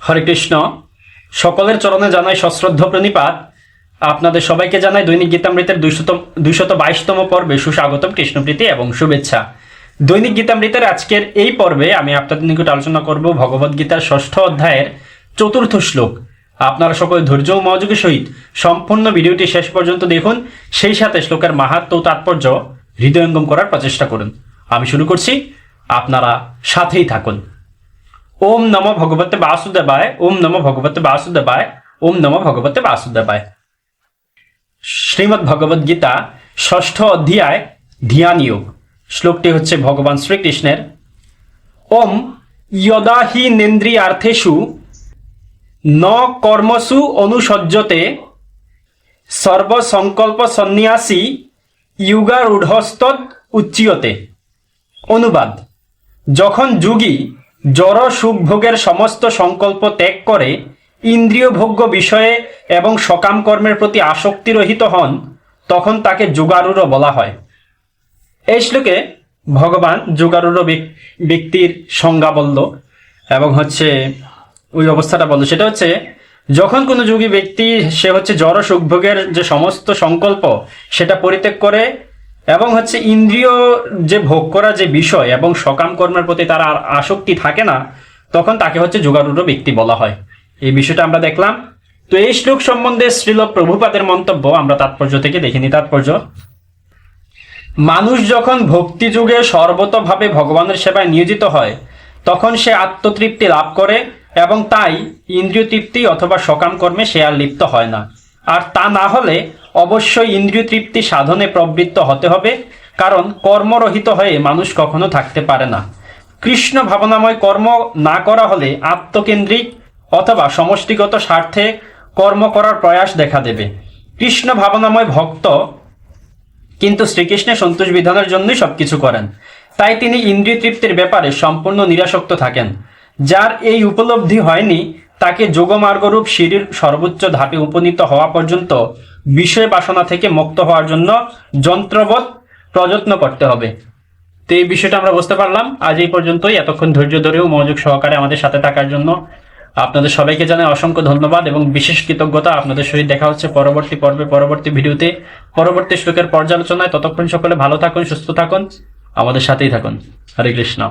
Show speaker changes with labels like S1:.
S1: হরে কৃষ্ণ। সকলের চরণে জানাই সশ্রদ্ধ প্রণিপাত। আপনাদের সবাইকে জানাই দৈনিক গীতামৃতের দুইশত দুইশত বাইশতম পর্বে সুস্বাগতম, কৃষ্ণপ্রীতি এবং শুভেচ্ছা। দৈনিক গীতামৃতের আজকের এই পর্বে আমি আপনাদের নিকট আলোচনা করব ভগবদ গীতার ষষ্ঠ অধ্যায়ের চতুর্থ শ্লোক। আপনারা সকলে ধৈর্য ও মনোযোগের সহিত সম্পূর্ণ ভিডিওটি শেষ পর্যন্ত দেখুন। সেই সাথে শ্লোকের মাহাত্ম ও তাৎপর্য হৃদয়ঙ্গম করার প্রচেষ্টা করুন। আমি শুরু করছি। আপনারা সাথেই থাকুন। ওম নম ভগবতে বাসুদেবায়, ওম নম ভগবতে বাসুদেবায়, ওম নম ভগবতে বাসুদেবায়। শ্রীমদ্ ভগবদ গীতা ষষ্ঠ অধ্যায়, ধ্যান যোগ। শ্লোকটি হচ্ছে ভগবান শ্রীকৃষ্ণের। ওম যদা হি ন কর্মসু অনুসজ্জতে সর্বসংকল্প সন্ন্যাসী ইউগারূঢ়স্তদ উচ্চিয়তে। অনুবাদ, যখন যোগী জড় সুখ ভোগের সমস্ত সংকল্প ত্যাগ করে ইন্দ্রিয় ভোগ্য বিষয়ে এবং সকাম কর্মের প্রতি আসক্তিরহিত হন, তখন তাকে যোগারূঢ় বলা হয়। এই শ্লোকে ভগবান ব্যক- ব্যক্তির সংজ্ঞা বলল এবং হচ্ছে ওই অবস্থাটা বলল। সেটা হচ্ছে, যখন কোনো যোগী ব্যক্তি, সে হচ্ছে জড় সুখভোগের যে সমস্ত সংকল্প, সেটা পরিত্যাগ করে এবং হচ্ছে ইন্দ্রিয় যে ভোগ করা যে বিষয় এবং সকাম কর্মের প্রতি তার আর আসক্তি থাকে না, তখন তাকে হচ্ছে যোগারূঢ় ব্যক্তি বলা হয়। এই বিষয়টা আমরা দেখলাম। তো এই শ্লোক সম্বন্ধে শ্রীল প্রভুপাদের মন্তব্য আমরা তাৎপর্য থেকে দেখিনি। তাৎপর্য, মানুষ যখন ভক্তি যুগে সর্বতভাবে ভগবানের সেবায় নিয়োজিত হয়, তখন সে আত্মতৃপ্তি লাভ করে এবং তাই ইন্দ্রিয় তৃপ্তি অথবা সকাম কর্মে সে আর লিপ্ত হয় না। আর তা না হলে অবশ্যই ইন্দ্রিয় তৃপ্তি সাধনে প্রবৃত্ত হতে হবে, কারণ কর্মরহিত হয়ে মানুষ কখনো থাকতে পারে না। কৃষ্ণ ভাবনাময় কর্ম না করা হলে আত্মকেন্দ্রিক অথবা সমষ্টিগত স্বার্থে কর্ম করার প্রয়াস দেখা দেবে। কৃষ্ণ ভাবনাময় ভক্ত কিন্তু শ্রীকৃষ্ণের সন্তোষ বিধানের জন্যই সবকিছু করেন। তাই তিনি ইন্দ্রিয় তৃপ্তির ব্যাপারে সম্পূর্ণ নিরাসক্ত থাকেন। যার এই উপলব্ধি হয়নি তাকে যোগমার্গরূপ সিঁড়ির সর্বোচ্চ ধাপে উপনীত হওয়া পর্যন্ত বিষয় বাসনা থেকে মুক্ত হওয়ার জন্য যন্ত্রবৎ প্রযত্ন করতে হবে। তো এই বিষয়টা আমরা বুঝতে পারলাম। আজ এই পর্যন্তই। এতক্ষণ ধৈর্য ধরেও মনোযোগ সহকারে আমাদের সাথে থাকার জন্য আপনাদের সবাইকে জানাই অসংখ্য ধন্যবাদ এবং বিশেষ কৃতজ্ঞতা। আপনাদের সহিত দেখা হচ্ছে পরবর্তী পর্বে, পরবর্তী ভিডিওতে, পরবর্তী শ্লোকের পর্যালোচনায়। ততক্ষণ সকলে ভালো থাকুন, সুস্থ থাকুন। আমাদের সাথেই থাকুন। হরে কৃষ্ণ।